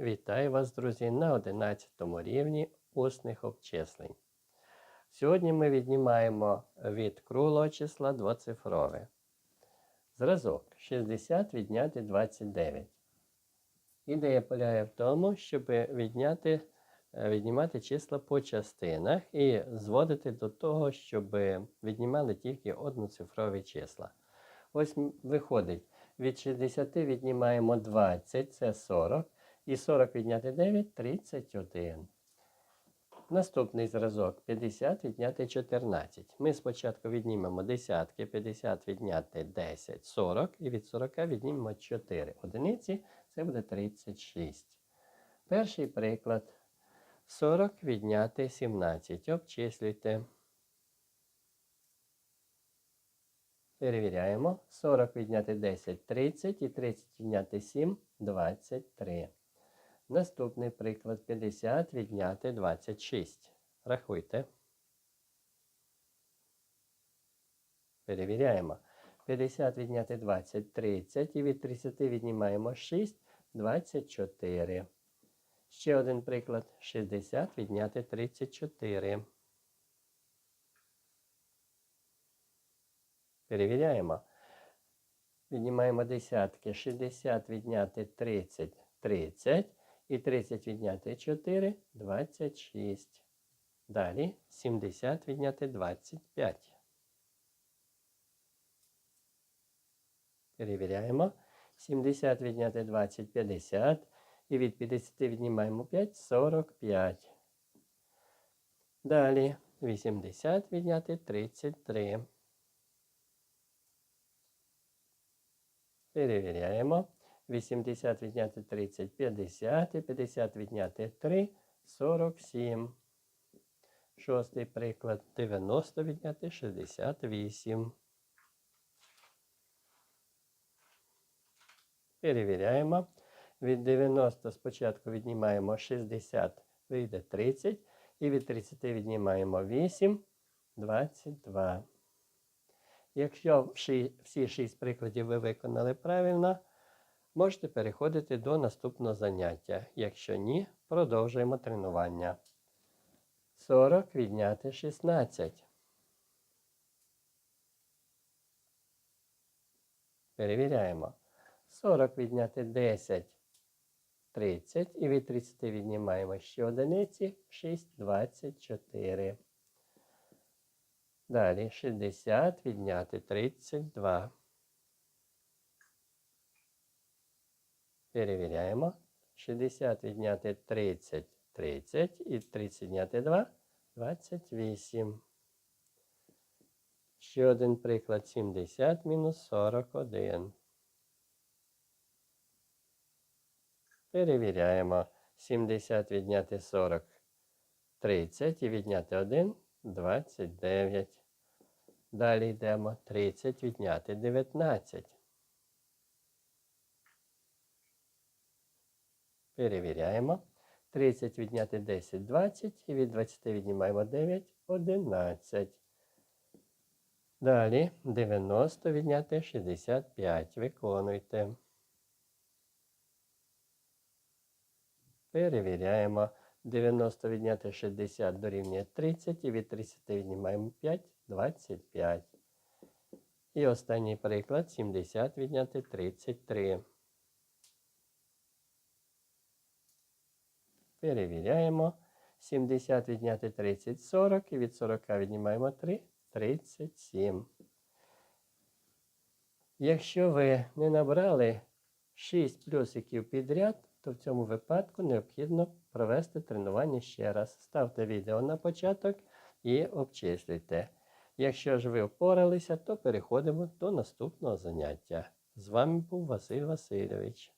Вітаю вас, друзі, на 11 рівні усних обчислень. Сьогодні ми віднімаємо від круглого числа двоцифрове. Зразок 60 відняти 29. Ідея полягає в тому, щоб відняти, е, віднімати числа по частинах і зводити до того, щоб віднімали тільки одноцифрові числа. Ось виходить, від 60 віднімаємо 20, це 40. І 40 відняти 9 31. Наступний зразок 50 відняти 14. Ми спочатку віднімемо десятки, 50 відняти 10, 40 і від 40 віднімемо 4 одиниці, це буде 36. Перший приклад. 40 відняти 17. Обчислюйте. Перевіряємо. 40 відняти 10 30 і 30 відняти 7 23. Наступний приклад 50 відняти 26. Рахуйте. Перевіряємо. 50 відняти 20 30 і від 30 віднімаємо 6 24. Ще один приклад 60 відняти 34. Перевіряємо. Віднімаємо десятки. 60 відняти 30 30. І 30 відняти 4 26. Далі 70 відняти 25. Перевіряємо. 70 відняти 20 50. І від 50 віднімаємо 5 45. Далі 80 відняти 33. Перевіряємо. 80 відняти 30 50 і 50 відняти 3 47. Шостий приклад 90 відняти 68. Перевіряємо. Від 90 спочатку віднімаємо 60, вийде 30. І від 30 віднімаємо 8, 22. Якщо всі- всі 6 прикладів ви виконали правильно, можете переходити до наступного заняття. Якщо ні, продовжуємо тренування. 40 відняти 16. Перевіряємо. 40 відняти 10. 30. І від 30 віднімаємо ще одиниці. 6, 24. Далі 60 відняти 32. Перевіряємо. 60 відняти 30 30 і 30 відняти 2 28. Ще один приклад 70 мінус 41. Перевіряємо. 70 відняти 40 30 і відняти 1 29. Далі йдемо 30 відняти 19. Перевіряємо. 30 відняти 10 20 і від 20 віднімаємо 9 11. Далі 90 відняти 65. Виконуйте. Перевіряємо. 90 відняти 60 дорівнює 30 і від 30 віднімаємо 5 25. І останній приклад 70 відняти 33. Перевіряємо. 70 відняти 30 40 і від 40 віднімаємо 3 37. Якщо ви не набрали 6 плюсиків підряд, то в цьому випадку необхідно провести тренування ще раз. Ставте відео на початок і обчислюйте. Якщо ж ви впоралися, то переходимо до наступного заняття. З вами був Василь Васильович.